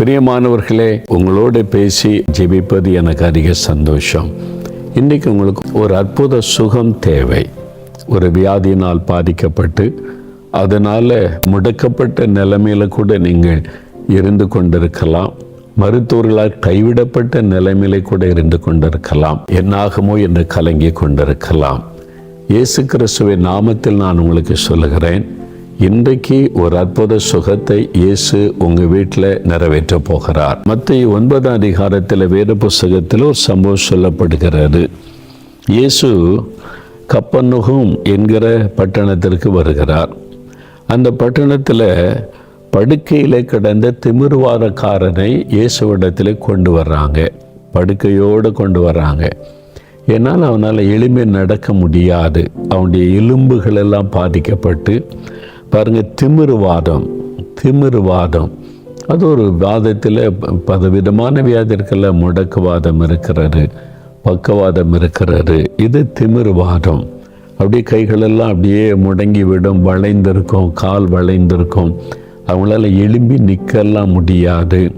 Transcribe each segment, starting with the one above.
பிரியமானவர்களே உங்களோட பேசி ஜெபிப்பது எனக்கு அதிக சந்தோஷம். இன்றைக்கு உங்களுக்கு ஒரு அற்புத சுகம் தேவை. ஒரு வியாதியினால் பாதிக்கப்பட்டு அதனால் முடக்கப்பட்ட நிலைமையில் கூட நீங்கள் இருந்து கொண்டிருக்கலாம். மருத்துவர்களால் கைவிடப்பட்ட நிலைமையில கூட இருந்து கொண்டிருக்கலாம். என்னாகுமோ என்று கலங்கி கொண்டிருக்கலாம். இயேசு கிறிஸ்துவின் நாமத்தில் நான் உங்களுக்கு சொல்லுகிறேன் இன்றைக்கு ஒரு அற்புத சுகத்தை இயேசு உங்க வீட்டில் நிறைவேற்ற போகிறார். மத்திய ஒன்பதாம் அதிகாரத்தில் வேத புஸ்தகத்தில் ஒரு சம்பவம் சொல்லப்படுகிறது. இயேசு கப்பனுகும் என்கிற பட்டணத்திற்கு வருகிறார். அந்த பட்டணத்தில் படுக்கையில் கிடந்த திமிர்வாதக்காரனை இயேசுவிடத்தில் கொண்டு வர்றாங்க. படுக்கையோடு கொண்டு வர்றாங்க. என்னால் அவனால் எளிமை நடக்க முடியாது. அவனுடைய எலும்புகள் எல்லாம் பாதிக்கப்பட்டு பாருங்கள் திமிருவாதம் திமிருவாதம். அது ஒரு வாதத்தில் பலவிதமான வியாதி இருக்கல முடக்குவாதம் இருக்கிறது பக்கவாதம் இருக்கிறது. இது திமிருவாதம். அப்படியே கைகளெல்லாம் அப்படியே முடங்கி விடும் வளைந்திருக்கும் கால் வளைந்திருக்கும். அவங்களால எழும்பி நிற்கலாம் முடியாது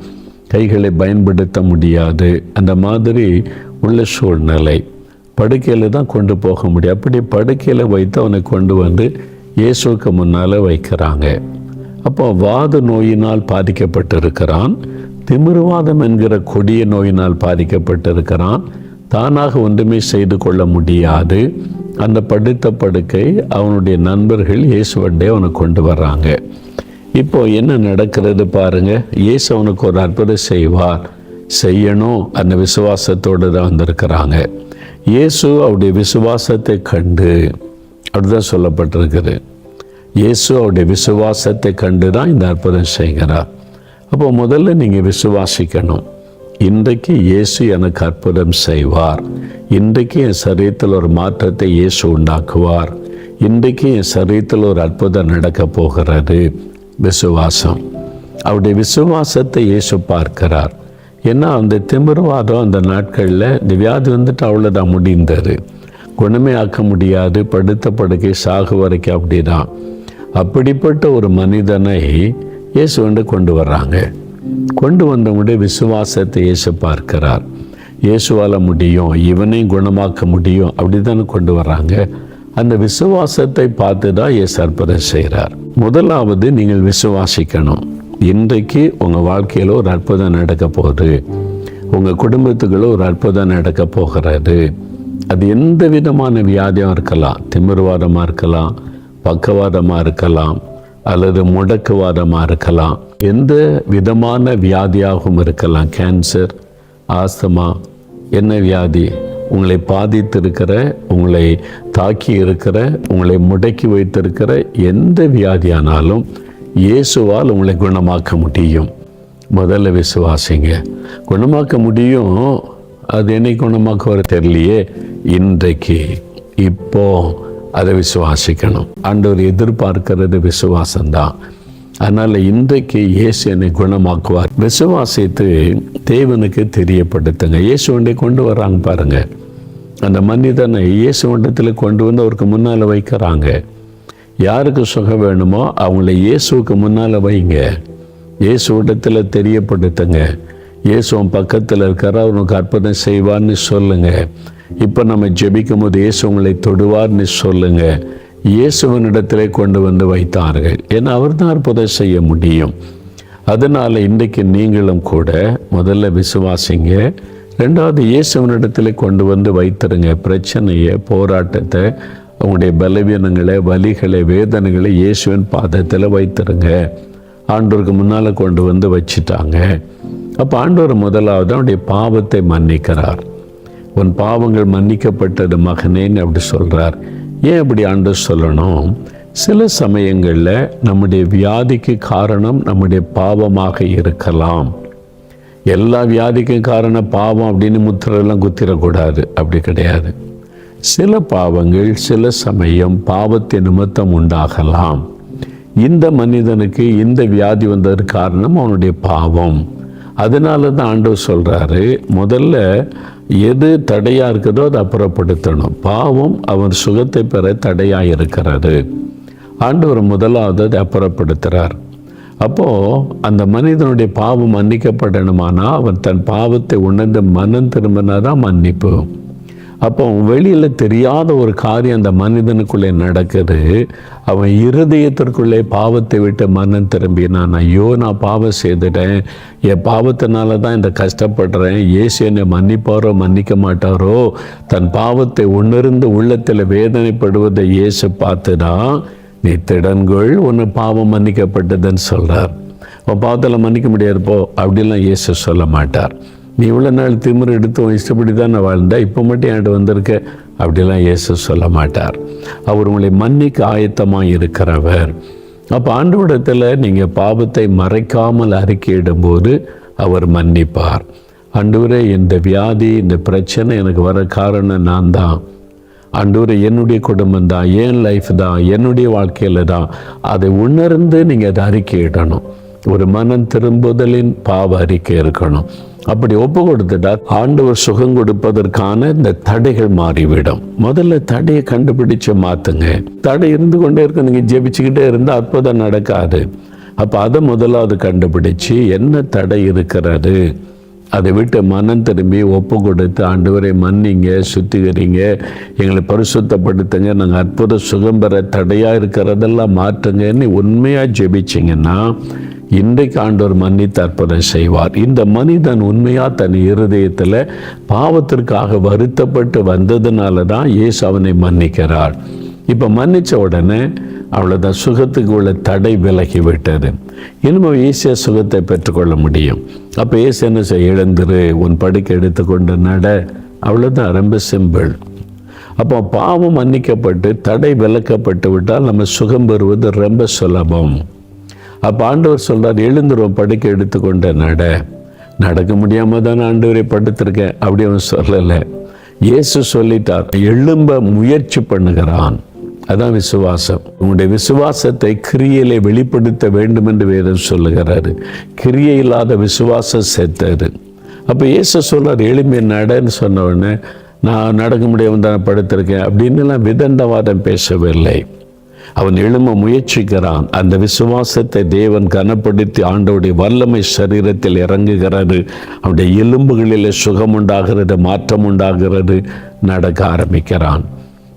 கைகளை பயன்படுத்த முடியாது. அந்த மாதிரி உள்ள சூழ்நிலை. படுக்கையில் தான் கொண்டு போக முடியும். அப்படி படுக்கையில் வைத்து அவனை கொண்டு வந்து இயேசுவுக்கு முன்னால் வைக்கிறாங்க. அப்போ வாத நோயினால் பாதிக்கப்பட்டிருக்கிறான். திமிருவாதம் என்கிற கொடிய நோயினால் பாதிக்கப்பட்டிருக்கிறான். தானாக ஒன்றுமே செய்து கொள்ள முடியாது. அந்த படுத்த படுக்கை அவனுடைய நண்பர்கள் இயேசுவண்டே அவனை கொண்டு வர்றாங்க. இப்போ என்ன நடக்கிறது பாருங்க. இயேசு அவனுக்கு ஒரு அற்புதம் செய்வார். செய்யணும். அந்த விசுவாசத்தோடு தான் வந்திருக்கிறாங்க. இயேசு அவருடைய விசுவாசத்தை கண்டு அப்படிதான் சொல்லப்பட்டிருக்குது. இயேசு அவருடைய விசுவாசத்தை கண்டு தான் இந்த அற்புதம் செய்கிறார். அப்போ முதல்ல நீங்கள் விசுவாசிக்கணும். இன்றைக்கு இயேசு எனக்கு அற்புதம் செய்வார். இன்றைக்கு என் சரீரத்தில் ஒரு மாற்றத்தை இயேசு உண்டாக்குவார். இன்றைக்கு என் சரீரத்தில் ஒரு அற்புதம் நடக்க போகிறது. விசுவாசம். அவருடைய விசுவாசத்தை இயேசு பார்க்கிறார். ஏன்னா அந்த திமிர்வாதம் அந்த நாட்களில் இந்த வியாதி வந்துட்டு அவ்வளோதான் முடிந்தது. குணமே ஆக்க முடியாது படுத்த படுக்கை சாகு வரைக்கும் அப்படிதான் அப்படிப்பட்ட ஒரு மனிதனை இயேசு வந்து கொண்டு வர்றாங்க. கொண்டு வந்தவங்களுடைய விசுவாசத்தை இயேசு பார்க்கிறார். இயேசுவால் முடியும் இவனையும் குணமாக்க முடியும் அப்படி தானே கொண்டு வர்றாங்க. அந்த விசுவாசத்தை பார்த்து தான் இயேசு அற்புதம் செய்கிறார். முதலாவது நீங்கள் விசுவாசிக்கணும். இன்றைக்கு உங்கள் வாழ்க்கையில் ஒரு அற்புதம் நடக்க போகுது உங்கள் குடும்பத்துக்குள்ள ஒரு அற்புதம் நடக்க போகிறது அது எந்த விதமான வியாதியாக இருக்கலாம். திமிர்வாதமாக இருக்கலாம் பக்கவாதமாக இருக்கலாம் அல்லது முடக்குவாதமாக இருக்கலாம். எந்த விதமான வியாதியாகவும் இருக்கலாம். கேன்சர் ஆஸ்தமா என்ன வியாதி? உங்களை பாதித்திருக்கிற உங்களை தாக்கி இருக்கிற உங்களை முடக்கி வைத்திருக்கிற எந்த வியாதியானாலும் இயேசுவால் உங்களை குணமாக்க முடியும். முதல்ல விசுவாசிங்க. குணமாக்க முடியும். அது என்னை குணமாக்க வர தெரியலையே. இன்றைக்கு இப்போ அதை விசுவாசிக்கணும். ஆண்டவர் எதிர்பார்க்கிறது விசுவாசம்தான். அதனால் இன்றைக்கு இயேசு என்னை குணமாக்குவார். விசுவாசித்து தேவனுக்கு தெரியப்படுத்துங்க. இயேசு ஒன்றை கொண்டு வர்றாங்க பாருங்க. அந்த மனிதனை இயேசு வண்டத்தில் கொண்டு வந்து அவருக்கு முன்னால் வைக்கிறாங்க. யாருக்கு சுகம் வேணுமோ அவங்கள இயேசுவுக்கு முன்னால் வைங்க. இயேசு இடத்துல தெரியப்படுத்துங்க. இயேசுவன் பக்கத்தில் இருக்கிற அவனுக்கு அற்புதம் செய்வார்னு சொல்லுங்கள் இப்போ நம்ம ஜெபிக்கும் போது இயேசு உங்களை தொடுவார்னு சொல்லுங்கள் இயேசுவனிடத்திலே கொண்டு வந்து வைத்தார்கள். ஏன்னா அவர் தான் அற்புதம் செய்ய முடியும். அதனால் இன்றைக்கு நீங்களும் கூட முதல்ல விசுவாசிங்க. ரெண்டாவது இயேசுவனிடத்தில் கொண்டு வந்து வைத்துருங்க. பிரச்சனையை போராட்டத்தை உங்களுடைய பலவீனங்களை வலிகளை வேதனைகளை இயேசுவின் பாதத்தில் வைத்துருங்க. ஆண்டோருக்கு முன்னால் கொண்டு வந்து வச்சிட்டாங்க. அப்போ ஆண்டவர் முதலாவது அவனுடைய பாவத்தை மன்னிக்கிறார். உன் பாவங்கள் மன்னிக்கப்பட்டது மகனேன்னு அப்படி சொல்கிறார் ஏன் அப்படி ஆண்டு சொல்லணும்? சில சமயங்களில் நம்முடைய வியாதிக்கு காரணம் நம்முடைய பாவமாக இருக்கலாம். எல்லா வியாதிக்கும் காரணம் பாவம் அப்படின்னு முத்திரெல்லாம் குத்திரக்கூடாது அப்படி கிடையாது. சில பாவங்கள் சில சமயம் பாவத்தை நிமித்தம் உண்டாகலாம். இந்த மனிதனுக்கு இந்த வியாதி வந்ததற்கு காரணம் அவனுடைய பாவம். அதனால தான் ஆண்டவர் சொல்கிறாரு முதல்ல எது தடையாக இருக்குதோ அதை அப்புறப்படுத்தணும். பாவம் அவர் சுகத்தை பெற தடையாக இருக்கிறாரு ஆண்டவர் முதலாவது அதை அப்புறப்படுத்துகிறார் அப்போது அந்த மனிதனுடைய பாவம் மன்னிக்கப்படணுமானா அவன் தன் பாவத்தை உணர்ந்து மனம் திரும்பினாதான் மன்னிப்பு. அப்போ வெளியில் தெரியாத ஒரு காரியம் அந்த மனிதனுக்குள்ளே நடக்குது. அவன் இருதயத்திற்குள்ளே பாவத்தை விட்டு மனம் திரும்பினான். ஐயோ நான் பாவம் செய்துட்டேன். என் பாவத்தினால தான் இந்த கஷ்டப்படுறேன். ஏசு என்னை மன்னிப்பாரோ மன்னிக்க மாட்டாரோ? தன் பாவத்தை உணர்ந்து உள்ளத்தில் வேதனைப்படுவதை இயேசு பார்த்து தான் நீ திடன்கொள் உன்னை பாவம் மன்னிக்கப்பட்டதுன்னு சொல்கிறார் உன் பாவத்தில் மன்னிக்க முடியாது போ. அப்படிலாம் இயேசு சொல்ல மாட்டார். நீ இவ்வளோ நாள் திமிரு எடுத்து உன் இஷ்டப்படி தான் நான் வாழ்ந்தேன் இப்போ மட்டும் என்கிட்ட வந்திருக்க? அப்படிலாம் இயேசு சொல்ல மாட்டார். அவர் உங்களை மன்னிக்க ஆயத்தமாக இருக்கிறவர். அப்போ ஆண்டவிடத்தில் நீங்கள் பாவத்தை மறைக்காமல் அறிக்கையிடும்போது அவர் மன்னிப்பார். ஆண்டவரே இந்த வியாதி இந்த பிரச்சனை எனக்கு வர காரணம் நான் தான் ஆண்டவரே என்னுடைய குடும்பம் தான் என் லைஃப் தான் என்னுடைய வாழ்க்கையில் தான். அதை உணர்ந்து நீங்கள் அதை அறிக்கையிடணும். ஒரு மனம் திரும்புதலின் பாவ அறிக்கை இருக்கணும். அப்படி ஒப்பு கொடுத்துட்டா ஆண்டவர் சுகம் கொடுப்பதற்கான இந்த தடைகள் மாறிவிடும். முதல்ல தடையை கண்டுபிடிச்சு மாத்துங்க. தடை இருந்து கொண்டே இருக்க நீங்க ஜெபிச்சுக்கிட்டே இருந்தா அற்புதம் நடக்காது. அப்ப அதை முதலாவது கண்டுபிடிச்சு என்ன தடை இருக்கிறது? அதை விட்டு மனம் திரும்பி ஒப்பு கொடுத்து ஆண்டவரை மன்னிங்க சுத்திகரிங்க. எங்களை பரிசுத்தப்படுத்துங்க. நாங்கள் அற்புத சுகம் பெற தடையாக இருக்கிறதெல்லாம் மாற்றுங்கன்னு உண்மையாக ஜெபிச்சிங்கன்னா இன்றைக்கு ஆண்டவர் மன்னித்து அற்புதம் செய்வார். இந்த மனிதன் உண்மையாக தன் இருதயத்தில் பாவத்திற்காக வருத்தப்பட்டு வந்ததுனால தான் இயேசு அவனை மன்னிக்கிறார். இப்போ மன்னிச்ச உடனே அவ்வளோதான் சுகத்துக்கு உள்ள தடை விலகி விட்டது இனிமே ஈஸியாக சுகத்தை பெற்றுக்கொள்ள முடியும். அப்போ ஏசு என்ன செய்ய எழுந்துரு உன் படுக்கை எடுத்துக்கொண்டு நட. அவ்வளோதான் ரொம்ப சிம்பிள். அப்போ பாவம் மன்னிக்கப்பட்டு தடை விலக்கப்பட்டு விட்டால் நம்ம சுகம் பெறுவது ரொம்ப சுலபம். அப்போ ஆண்டவர் சொல்கிறார் எழுந்துரும் படுக்கை எடுத்துக்கொண்ட நட. நடக்க முடியாமல் தானே ஆண்டவரை படுத்திருக்கேன் அப்படி அவன் சொல்லலை. இயேசு சொல்லிட்டார் எழும்ப முயற்சி பண்ணுகிறான். அதான் விசுவாசம். உங்களுடைய விசுவாசத்தை கிரியையிலே வெளிப்படுத்த வேண்டும் என்று வேதம் சொல்லுகிறாரு. கிரியை இல்லாத விசுவாசம் செத்தது. அப்போ இயேசு சொல்றார் எளிமை நடன்னு சொன்ன உடனே நான் நடக்க முடியாமல் தானே படுத்திருக்கேன். அப்படின்னுலாம் விதண்டவாதம் பேசவில்லை. அவன் எழும முயற்சிக்கிறான். அந்த விசுவாசத்தை தேவன் கனப்படுத்தி ஆண்டவுடைய வல்லமை சரீரத்தில் இறங்குகிறது அவனுடைய எலும்புகளில் சுகம் உண்டாகிறது மாற்றம் உண்டாகிறது நடக்க ஆரம்பிக்கிறான்.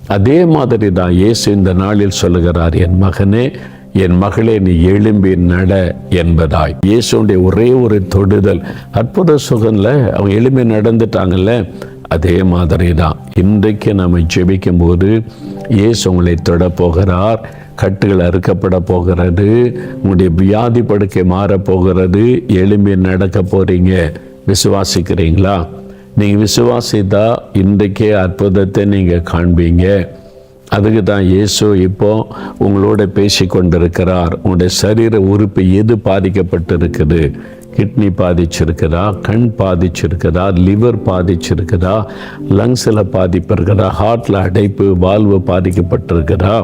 அதே மாதிரி தான் இயேசு இந்த நாளில் சொல்லுகிறார் என் மகனே என் மகளே நீ எழும்பி நட என்பதாய். இயேசுடைய ஒரே ஒரு தொடுதல். அற்புத சுகன்ல அவங்க எழும்பி நடந்துட்டாங்கல்ல அதே மாதிரி தான். இன்றைக்கு நம்ம ஜெபிக்கும் போது இயேசு உங்களை தொட போகிறார் கட்டுகள் அறுக்கப்பட போகிறது உங்களுடைய வியாதி படுக்கை மாறப் போகிறது எலும்பி நடக்க போறீங்க. விசுவாசிக்கிறீங்களா? நீங்கள் விசுவாசித்தா இன்றைக்கே அற்புதத்தை நீங்கள் காண்பீங்க. அதுக்கு தான் இயேசு இப்போ உங்களோட பேசி கொண்டிருக்கிறார். உங்களுடைய சரீர உறுப்பு எது பாதிக்கப்பட்டிருக்குது? கிட்னி பாதிச்சிருக்குதா? கண் பாதிச்சிருக்குதா? லிவர் பாதிச்சிருக்குதா? லங்ஸில் பாதிப்பு இருக்குதா ஹார்ட்டில் அடைப்பு வால்வு பாதிக்கப்பட்டிருக்குதா?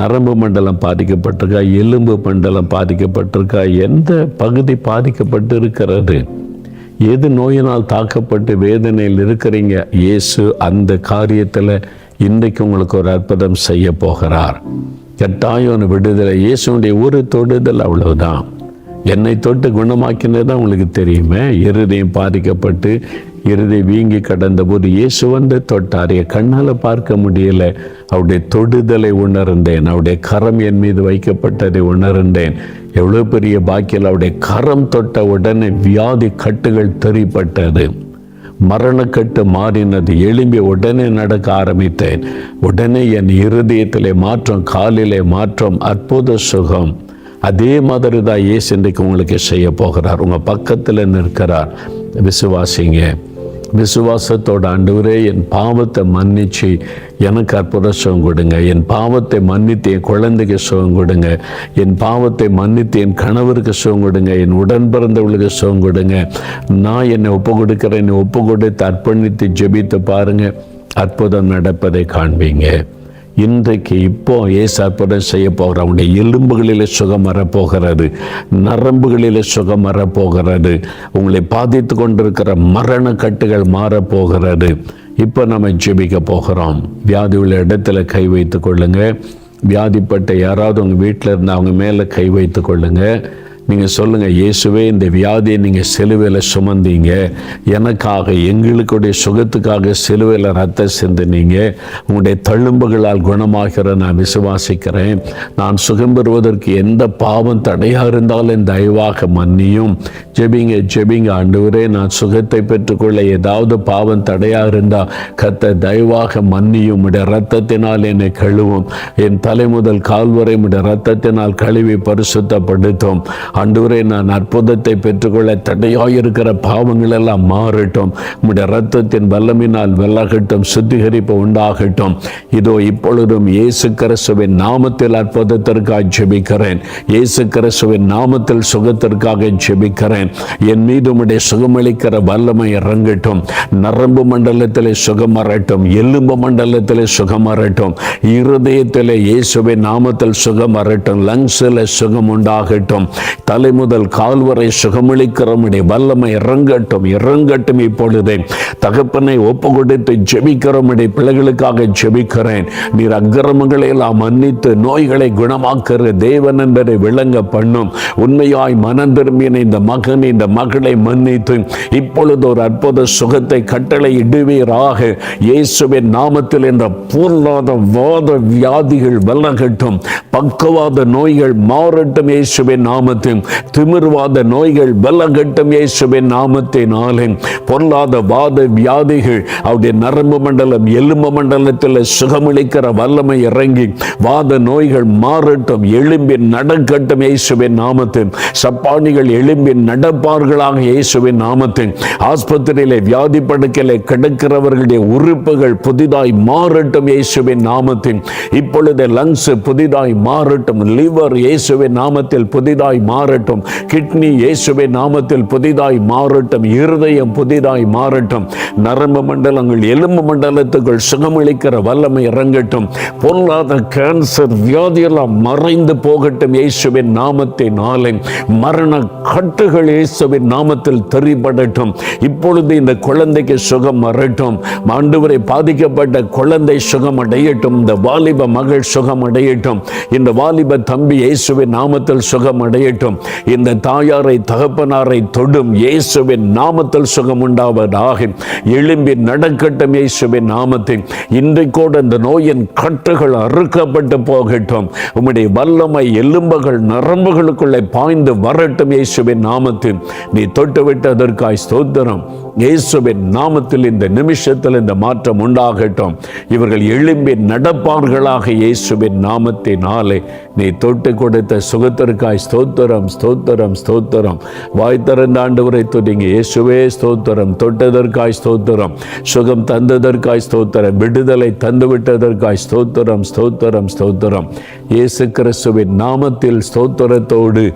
நரம்பு மண்டலம் பாதிக்கப்பட்டிருக்கா? எலும்பு மண்டலம் பாதிக்கப்பட்டிருக்கா? எந்த பகுதி பாதிக்கப்பட்டு இருக்கிறது எது நோயினால் தாக்கப்பட்டு வேதனையில் இருக்கிறீங்க? இயேசு அந்த காரியத்தில் இன்றைக்கு உங்களுக்கு ஒரு அற்புதம் செய்ய போகிறார். கட்டாயம் ஒரு விடுதலை. இயேசுடைய ஒரு தொடுதல் அவ்வளவுதான். என்னை தொட்டு குணமாக்கினது தான் உங்களுக்கு தெரியுமே? இருதயம் பாதிக்கப்பட்டு இருதை வீங்கி கடந்த போது இயேசு வந்து தொட்டார். என் கண்ணால் பார்க்க முடியல. அவருடைய தொடுதலை உணர்ந்தேன். அவருடைய கரம் என் மீது வைக்கப்பட்டதை உணர்ந்தேன். எவ்வளோ பெரிய பாக்கியில் அவருடைய கரம் தொட்ட உடனே வியாதி கட்டுகள் தெரிப்பட்டது. மரணக்கட்டு மாறினது. எழும்பி உடனே நடக்க ஆரம்பித்தேன். உடனே என் இருதயத்திலே மாற்றம் காலிலே மாற்றம் அற்புத சுகம். அதே மாதிரி தான் ஏசு இன்றைக்கு உங்களுக்கு செய்ய போகிறார். உங்கள் பக்கத்தில் நிற்கிறார். விசுவாசிங்க. விசுவாசத்தோட ஆண்டவரே என் பாவத்தை மன்னிச்சு எனக்கு அற்புத சுகம் கொடுங்க. என் பாவத்தை மன்னித்து என் குழந்தைக்கு சுகம் கொடுங்க. என் பாவத்தை மன்னித்து என் கணவருக்கு சுகம் கொடுங்க. என் உடன் பிறந்தவளுக்கு சுகம் கொடுங்க. நான் என்னை ஒப்பு கொடுக்குறேன். என்னை ஒப்பு கொடுத்து அர்ப்பணித்து ஜெபித்து பாருங்க. அற்புதம் நடப்பதை காண்பீங்க. இன்றைக்கு இப்போ ஏசு செய்ய போகிற அவனுடைய எலும்புகளில் சுகம் வரப்போகிறது நரம்புகளில் சுகம் வரப்போகிறது உங்களை பாதித்து கொண்டிருக்கிற மரண கட்டுகள் மாறப்போகிறது. இப்போ நம்ம ஜெபிக்க போகிறோம். வியாதி உள்ள இடத்துல கை வைத்து கொள்ளுங்கள் வியாதிப்பட்ட யாராவது உங்கள் வீட்டில் இருந்து அவங்க மேலே கை வைத்து கொள்ளுங்கள் நீங்கள் சொல்லுங்கள் இயேசுவே இந்த வியாதியை நீங்கள் சிலுவையில் சுமந்தீங்க. எனக்காக எங்களுக்குடைய சுகத்துக்காக சிலுவையில் ரத்தம் சிந்தினீங்க. உங்களுடைய தழும்புகளால் குணமாகிற நான் விசுவாசிக்கிறேன். நான் சுகம் பெறுவதற்கு எந்த பாவம் தடையாக இருந்தாலும் தயவாக மன்னியும். ஜெபிங்க ஜெபிங்க ஆண்டவரே நான் சுகத்தை பெற்றுக்கொள்ள ஏதாவது பாவம் தடையாக இருந்தால் கத்த தயவாக மன்னியும். உடைய ரத்தத்தினால் என்னை கழுவும். என் தலை முதல் கால் உடைய ரத்தத்தினால் கழுவி பரிசுத்தப்படுத்தும். ஆண்டவரே நான் அற்புதத்தை பெற்றுக்கொள்ள தடையாயிருக்கிற பாவங்கள் எல்லாம் மாறட்டும். உடைய ரத்தத்தின் வல்லமினால் விலகட்டும் சுத்திகரிப்பு உண்டாகட்டும். இதோ இப்பொழுதும் இயேசு கிறிஸ்துவின் நாமத்தில் அற்புதத்திற்காக ஜெபிக்கிறேன். இயேசு கிறிஸ்துவின் நாமத்தில் சுகத்திற்காக ஜெபிக்கிறேன். என் மீது உடைய சுகமளிக்கிற வல்லமை இறங்கட்டும். நரம்பு மண்டலத்திலே சுகம் வரட்டும் எலும்பு மண்டலத்திலே சுகம் வரட்டும். இருதயத்திலே இயேசுவின் நாமத்தில் சுகம் வரட்டும் லங்ஸில் சுகம் உண்டாகட்டும். தலை முதல் கால் வரை சுகமளிக்கிறோமுடைய வல்லமை இறங்கட்டும் இறங்கட்டும் இப்பொழுதே. தகப்பனை ஒப்பு கொடுத்து ஜெபிக்கிறோமுடைய பிள்ளைகளுக்காக ஜெபிக்கிறேன். நீர் அக்கிரமங்களை எல்லாம் மன்னித்து நோய்களை குணமாக்குற தேவன் என்பதை விளங்க பண்ணும். உண்மையாய் மனம் திரும்பின இந்த மகன் இந்த மகளை மன்னித்து இப்பொழுது ஒரு அற்புத சுகத்தை கட்டளை இடுவீராக இயேசுவின் நாமத்தில் என்ற பொருளாத வாத வியாதிகள் விலகட்டும் பக்கவாத நோய்கள் மாறட்டும் இயேசுவின் நாமத்தில். திமிர்வாத நோய்கள் பலகட்டம் இயேசுவின் நாமத்தினாலே. பொருளாத வாத வியாதிகள் அவருடைய நரம்பு மண்டலம் எலும்பு மண்டலத்தில் சுகமளிக்கிற வல்லமை இறங்கி வாத நோய்கள் மாறட்டும் எலும்பின் நடக்கட்டும் இயேசுவின் நாமத்தில். சப்பானிகள் எலும்பின் நடப்பார்களாக இயேசுவின் நாமத்தில். ஆஸ்பத்திரியிலே வியாதி படுக்கையிலே கிடக்கிறவர்களுடைய உறுப்புகள் புதிதாய் மாறட்டும் இயேசுவின் நாமத்தில். இப்பொழுது லங்ஸ் புதிதாய் மாறட்டும் லிவர் இயேசுவின் நாமத்தில் புதிதாய் மாறட்டும். கிட்னி இயேசுவை நாமத்தில் புதிதாய் மாறட்டும். இருதயம் புதிதாய் மாறட்டும். நரம்பு மண்டலங்கள் எலும்பு மண்டலத்துக்குள் சுகமளிக்கிற வல்லமை இறங்கட்டும். பொருளாத கேன்சர் வியாதியெல்லாம் மறைந்து போகட்டும் இயேசுவின் நாமத்தினாலே மரண கட்டுகள் இயேசுவின் நாமத்தில் தெரிபடட்டும். இப்பொழுது இந்த குழந்தைக்கு சுகம் வரட்டும். ஆண்டவரை பாதிக்கப்பட்ட குழந்தை சுகம் அடையட்டும் இந்த வாலிப மகள் சுகம் அடையட்டும் இந்த வாலிப தம்பி இயேசுவின் நாமத்தில் சுகம் அடையட்டும் இந்த தாயாரை தகப்பனாரை தொடும் இயேசுவின் நாமத்தில் சுகம் உண்டாவதாக. எழும்பி நடக்கட்டும் இயேசுவின் நாமத்தில். இன்றைக்கோடு இந்த நோயின் கட்டுகள் அறுக்கப்பட்டு போகட்டும். உம்முடைய வல்லமை எலும்புகள் நரம்புகளுக்குள்ளே பாய்ந்து வரட்டும் இயேசுவின் நாமத்தில். நீ தொட்டு விட்டதற்காய் ஸ்தோத்திரம். இயேசுவின் நாமத்தில் இந்த நிமிஷத்தில் இந்த மாற்றம் உண்டாகட்டும். இவர்கள் எழும்பி நடப்பார்களாக இயேசுவின் நாமத்தினாலே. நீ தொட்டு கொடுத்த சுகத்திற்காய் ஸ்தோத்திரம் ஸ்தோத்திரம் ஸ்தோத்திரம். வாய் திறந்த ஆண்டவரை துதிங்க. இயேசுவே ஸ்தோத்திரம். தொட்டதற்காய் ஸ்தோத்திரம். சுகம் தந்ததற்காய் ஸ்தோத்திரம். விடுதலை தந்துவிட்டதற்காய் ஸ்தோத்திரம் ஸ்தோத்திரம் ஸ்தோத்திரம். இயேசு கிறிஸ்துவின் நாமத்தில் ஸ்தோத்திரத்தோடு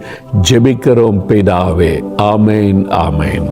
ஜெபிக்கிறோம் பிதாவே. ஆமேன் ஆமேன்.